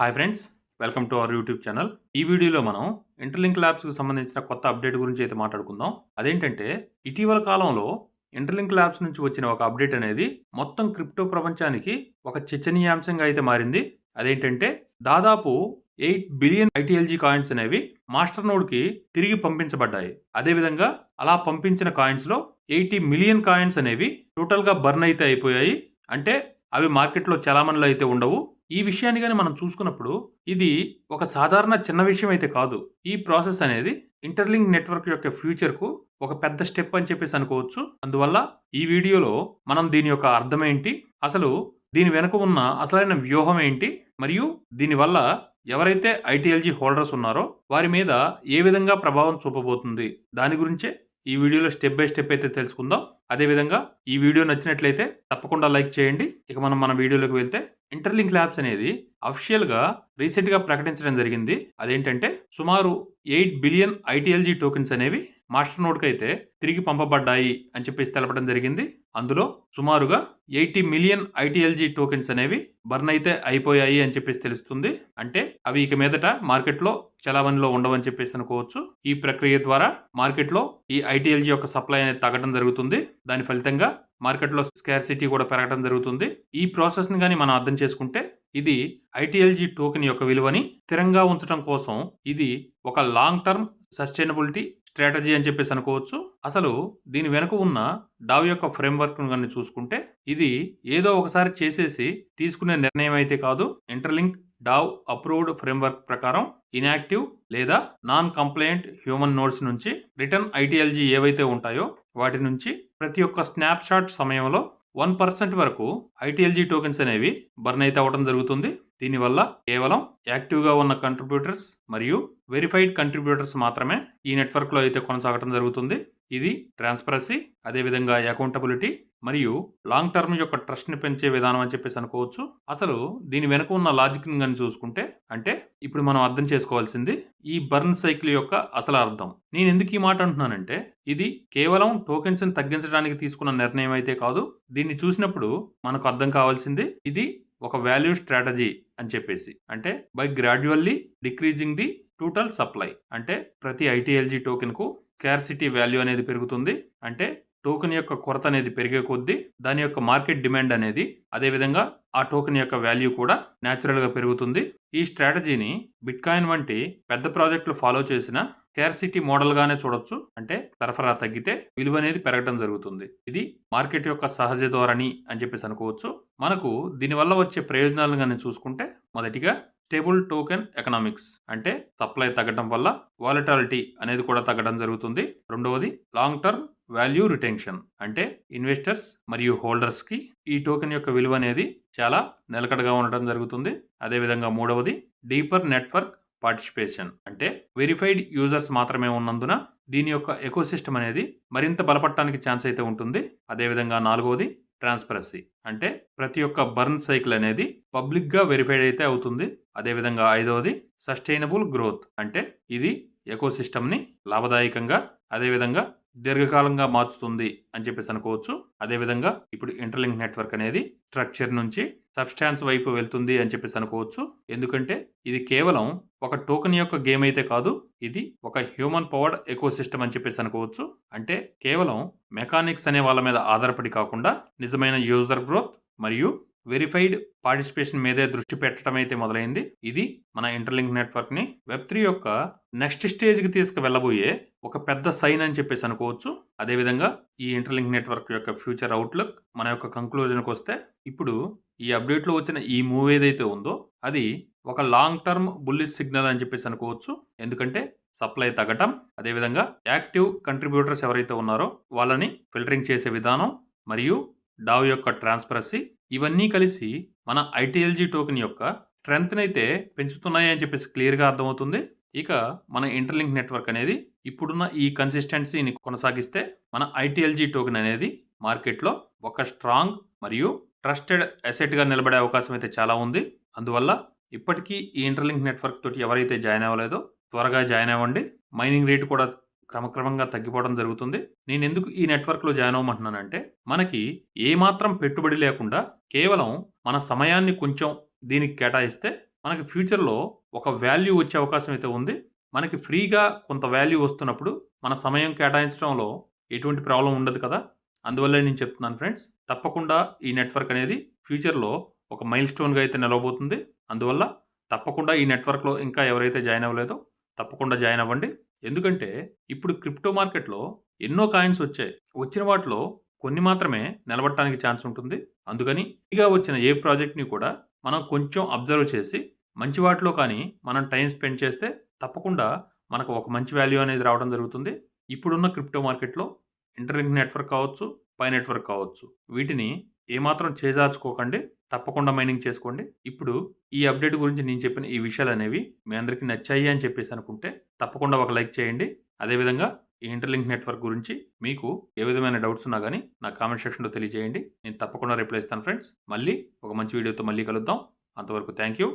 Hi friends welcome to our YouTube channel. ఈ వీడియోలో మనం ఇంటర్లింక్ ల్యాబ్స్కి సంబంధించిన కొత్త అప్డేట్ గురించి అయితే మాట్లాడుకుందాం. అదేంటంటే ఇటీవల కాలంలో ఇంటర్లింక్ ల్యాబ్స్ నుంచి వచ్చిన ఒక అప్డేట్ అనేది మొత్తం క్రిప్టో ప్రపంచానికి ఒక చర్చనీయాంశంగా అయితే మారింది. అదేంటంటే దాదాపు ఎయిట్ బిలియన్ ఐటీఎల్జీ కాయిన్స్ అనేవి మాస్టర్ నోడ్కి తిరిగి పంపించబడ్డాయి. అదేవిధంగా అలా పంపించిన కాయిన్స్లో ఎయిటీ మిలియన్ కాయిన్స్ అనేవి టోటల్గా బర్న్ అయితే అయిపోయాయి. అంటే అవి మార్కెట్లో చలామణిలో అయితే ఉండవు. ఈ విషయాన్ని కానీ మనం చూసుకున్నప్పుడు ఇది ఒక సాధారణ చిన్న విషయం అయితే కాదు. ఈ ప్రాసెస్ అనేది ఇంటర్లింక్ నెట్వర్క్ యొక్క ఫ్యూచర్కు ఒక పెద్ద స్టెప్ అని చెప్పేసి అనుకోవచ్చు. అందువల్ల ఈ వీడియోలో మనం దీని యొక్క అర్థం ఏంటి? అసలు దీని వెనుక ఉన్న అసలైన వ్యూహం ఏంటి? మరియు దీనివల్ల ఎవరైతే ఐటీఎల్జీ హోల్డర్స్ ఉన్నారో వారి మీద ఏ విధంగా ప్రభావం చూపబోతుంది? దాని గురించే ఈ వీడియోలో స్టెప్ బై స్టెప్ అయితే తెలుసుకుందాం. అదేవిధంగా ఈ వీడియో నచ్చినట్లయితే తప్పకుండా లైక్ చేయండి. ఇక మనం మన వీడియోలోకి వెళ్తే ఇంటర్లింక్ ల్యాబ్స్ అనేది అఫిషియల్గా రీసెంట్గా ప్రకటించడం జరిగింది. అదేంటంటే సుమారు ఎయిట్ బిలియన్ ఐటీఎల్జీ టోకెన్స్ అనేవి మాస్టర్ నోట్కైతే అయితే తిరిగి పంపబడ్డాయి అని చెప్పేసి తెలపడం జరిగింది. అందులో సుమారుగా ఎయిటీ మిలియన్ ఐటీఎల్జీ టోకెన్స్ అనేవి బర్న్ అయితే అయిపోయాయి అని చెప్పేసి తెలుస్తుంది. అంటే అవి ఇక మీదట మార్కెట్లో చలామణిలో ఉండవని చెప్పేసి అనుకోవచ్చు. ఈ ప్రక్రియ ద్వారా మార్కెట్లో ఈ ఐటీఎల్జీ యొక్క సప్లై అనేది తగ్గడం జరుగుతుంది. దాని ఫలితంగా మార్కెట్లో స్కార్సిటీ కూడా పెరగడం జరుగుతుంది. ఈ ప్రాసెస్ని కానీ మనం అర్థం చేసుకుంటే ఇది ఐటీఎల్జీ టోకెన్ యొక్క విలువని స్థిరంగా ఉంచడం కోసం ఇది ఒక లాంగ్ టర్మ్ సస్టైనబిలిటీ స్ట్రాటజీ అని చెప్పేసి అనుకోవచ్చు. అసలు దీని వెనుక ఉన్న డావ్ యొక్క ఫ్రేమ్వర్క్ను కానీ చూసుకుంటే ఇది ఏదో ఒకసారి చేసేసి తీసుకునే నిర్ణయం అయితే కాదు. ఇంటర్లింక్ డావ్ అప్రూవ్డ్ ఫ్రేమ్వర్క్ ప్రకారం ఇన్యాక్టివ్ లేదా నాన్ కంప్లైంట్ హ్యూమన్ నోడ్స్ నుంచి రిటర్న్ ఐటీఎల్జీ ఏవైతే ఉంటాయో వాటి నుంచి ప్రతి ఒక్క స్నాప్షాట్ సమయంలో వన్ పర్సెంట్ వరకు ఐటీఎల్జీ టోకెన్స్ అనేవి బర్న్ అయితే అవ్వడం జరుగుతుంది. దీనివల్ల కేవలం యాక్టివ్గా ఉన్న కంట్రిబ్యూటర్స్ మరియు వెరిఫైడ్ కంట్రిబ్యూటర్స్ మాత్రమే ఈ నెట్వర్క్లో అయితే కొనసాగడం జరుగుతుంది. ఇది ట్రాన్స్పరసీ అదేవిధంగా అకౌంటబిలిటీ మరియు లాంగ్ టర్మ్ యొక్క ట్రస్ట్ని పెంచే విధానం అని చెప్పేసి అనుకోవచ్చు. అసలు దీని వెనుక ఉన్న లాజిక్ని కానీ చూసుకుంటే అంటే ఇప్పుడు మనం అర్థం చేసుకోవాల్సింది ఈ బర్న్ సైకిల్ యొక్క అసలు అర్థం. నేను ఎందుకు ఈ మాట అంటున్నానంటే ఇది కేవలం టోకెన్స్ని తగ్గించడానికి తీసుకున్న నిర్ణయం అయితే కాదు దీన్ని చూసినప్పుడు మనకు అర్థం కావాల్సింది ఇది ఒక వాల్యూ స్ట్రాటజీ అని చెప్పేసి. అంటే by gradually decreasing the total supply. అంటే ప్రతి ఐటీఎల్జీ టోకెన్కు స్కార్సిటీ వాల్యూ అనేది పెరుగుతుంది. అంటే టోకెన్ యొక్క కొరత అనేది పెరిగే కొద్దీ దాని యొక్క మార్కెట్ డిమాండ్ అనేది అదేవిధంగా ఆ టోకెన్ యొక్క వాల్యూ కూడా న్యాచురల్గా పెరుగుతుంది. ఈ స్ట్రాటజీని బిట్కాయిన్ వంటి పెద్ద ప్రాజెక్టులు ఫాలో చేసిన స్కార్సిటీ మోడల్గానే చూడొచ్చు. అంటే సరఫరా తగ్గితే విలువ అనేది పెరగడం జరుగుతుంది. ఇది మార్కెట్ యొక్క సహజ ధోరణి అని చెప్పేసి అనుకోవచ్చు. మనకు దీనివల్ల వచ్చే ప్రయోజనాలను కానీ చూసుకుంటే మొదటిగా స్టేబుల్ టోకెన్ ఎకనామిక్స్ అంటే సప్లై తగ్గడం వల్ల వాలటాలిటీ అనేది కూడా తగ్గడం జరుగుతుంది. రెండవది లాంగ్ టర్మ్ వాల్యూ రిటెన్షన్ అంటే ఇన్వెస్టర్స్ మరియు హోల్డర్స్కి ఈ టోకెన్ యొక్క విలువ అనేది చాలా నిలకడగా ఉండటం జరుగుతుంది. అదేవిధంగా మూడవది డీపర్ నెట్వర్క్ పార్టిసిపేషన్ అంటే వెరిఫైడ్ యూజర్స్ మాత్రమే ఉన్నందున దీని యొక్క ఎకోసిస్టమ్ అనేది మరింత బలపడటానికి ఛాన్స్ అయితే ఉంటుంది. అదేవిధంగా నాలుగవది ట్రాన్స్పరసీ అంటే ప్రతి ఒక్క బర్న్ సైకిల్ అనేది పబ్లిక్గా వెరిఫైడ్ అయితే అవుతుంది. అదేవిధంగా ఐదవది సస్టైనబుల్ గ్రోత్ అంటే ఇది ఎకోసిస్టమ్ని లాభదాయకంగా అదేవిధంగా దీర్ఘకాలంగా మార్చుతుంది అని చెప్పేసి అనుకోవచ్చు. అదేవిధంగా ఇప్పుడు ఇంటర్లింక్ నెట్వర్క్ అనేది స్ట్రక్చర్ నుంచి సబ్స్టాన్స్ వైపు వెళ్తుంది అని చెప్పేసి అనుకోవచ్చు. ఎందుకంటే ఇది కేవలం ఒక టోకెన్ యొక్క గేమ్ అయితే కాదు ఇది ఒక హ్యూమన్ పవర్డ్ ఎకో సిస్టమ్ అని చెప్పేసి అనుకోవచ్చు. అంటే కేవలం మెకానిక్స్ అనే వాళ్ళ మీద ఆధారపడి కాకుండా నిజమైన యూజర్ గ్రోత్ మరియు వెరిఫైడ్ పార్టిసిపేషన్ మీదే దృష్టి పెట్టడం అయితే మొదలైంది. ఇది మన ఇంటర్లింక్ నెట్వర్క్ని వెబ్ త్రీ యొక్క నెక్స్ట్ స్టేజ్కి తీసుకు వెళ్ళబోయే ఒక పెద్ద సైన్ అని చెప్పేసి అనుకోవచ్చు. అదేవిధంగా ఈ ఇంటర్లింక్ నెట్వర్క్ యొక్క ఫ్యూచర్ అవుట్లుక్ మన యొక్క కంక్లూజన్కి వస్తే ఇప్పుడు ఈ అప్డేట్లో వచ్చిన ఈ మూవ్ ఏదైతే ఉందో అది ఒక లాంగ్ టర్మ్ బుల్లిష్ సిగ్నల్ అని చెప్పేసి అనుకోవచ్చు. ఎందుకంటే సప్లై తగ్గటం అదేవిధంగా యాక్టివ్ కంట్రిబ్యూటర్స్ ఎవరైతే ఉన్నారో వాళ్ళని ఫిల్టరింగ్ చేసే విధానం మరియు డావ్ యొక్క ట్రాన్స్పరసీ ఇవన్నీ కలిసి మన ఐటీఎల్జీ టోకెన్ యొక్క స్ట్రెంగ్త్ అయితే పెంచుతున్నాయి అని చెప్పేసి క్లియర్గా అర్థమవుతుంది. ఇక మన ఇంటర్లింక్ నెట్వర్క్ అనేది ఇప్పుడున్న ఈ కన్సిస్టెన్సీని కొనసాగిస్తే మన ఐటీఎల్జీ టోకెన్ అనేది మార్కెట్లో ఒక స్ట్రాంగ్ మరియు ట్రస్టెడ్ అసెట్గా నిలబడే అవకాశం అయితే చాలా ఉంది. అందువల్ల ఇప్పటికీ ఈ ఇంటర్లింక్ నెట్వర్క్ తోటి ఎవరైతే జాయిన్ అవ్వలేదో త్వరగా జాయిన్ అవ్వండి. మైనింగ్ రేట్ కూడా క్రమక్రమంగా తగ్గిపోవడం జరుగుతుంది నేను ఎందుకు ఈ నెట్వర్క్లో జాయిన్ అవ్వమంటున్నానంటే మనకి ఏమాత్రం పెట్టుబడి లేకుండా కేవలం మన సమయాన్ని కొంచెం దీనికి కేటాయిస్తే మనకి ఫ్యూచర్‌లో ఒక వాల్యూ వచ్చే అవకాశం అయితే ఉంది. మనకి ఫ్రీగా కొంత వాల్యూ వస్తున్నప్పుడు మన సమయం కేటాయించడంలో ఎటువంటి ప్రాబ్లం ఉండదు కదా! అందువల్లే నేను చెప్తున్నాను ఫ్రెండ్స్. తప్పకుండా ఈ నెట్వర్క్ అనేది ఫ్యూచర్‌లో ఒక మైల్ స్టోన్‌గా అయితే నిలవబోతుంది. అందువల్ల తప్పకుండా ఈ నెట్వర్క్‌లో ఇంకా ఎవరైతే జాయిన్ అవ్వలేదో తప్పకుండా జాయిన్ అవ్వండి. ఎందుకంటే ఇప్పుడు క్రిప్టో మార్కెట్‌లో ఎన్నో కాయిన్స్ వచ్చాయి. వచ్చిన వాటిలో కొన్ని మాత్రమే నిలబడటానికి ఛాన్స్ ఉంటుంది. అందుకని ఇక వచ్చిన ఏ ప్రాజెక్ట్‌ని కూడా మనం కొంచెం అబ్జర్వ్ చేసి మంచి వాటిలో కానీ మనం టైం స్పెండ్ చేస్తే తప్పకుండా మనకు ఒక మంచి వాల్యూ అనేది రావడం జరుగుతుంది. ఇప్పుడున్న క్రిప్టో మార్కెట్‌లో ఇంటర్లింక్ నెట్వర్క్ కావచ్చు, పై నెట్వర్క్ కావచ్చు. వీటిని ఏమాత్రం చేజార్చుకోకండి. తప్పకుండా మైనింగ్ చేసుకోండి. ఇప్పుడు ఈ అప్డేట్ గురించి నేను చెప్పిన ఈ విషయాలు అనేవి మీ అందరికీ నచ్చాయి అని చెప్పేసి అనుకుంటే తప్పకుండా ఒక లైక్ చేయండి. అదేవిధంగా ఈ ఇంటర్లింక్ నెట్వర్క్ గురించి మీకు ఏ విధమైన డౌట్స్ ఉన్నా కానీ నా కామెంట్ సెక్షన్‌లో తెలియజేయండి. నేను తప్పకుండా రిప్లై ఇస్తాను ఫ్రెండ్స్. మళ్ళీ ఒక మంచి వీడియోతో మళ్ళీ కలుద్దాం. అంతవరకు థ్యాంక్ యూ.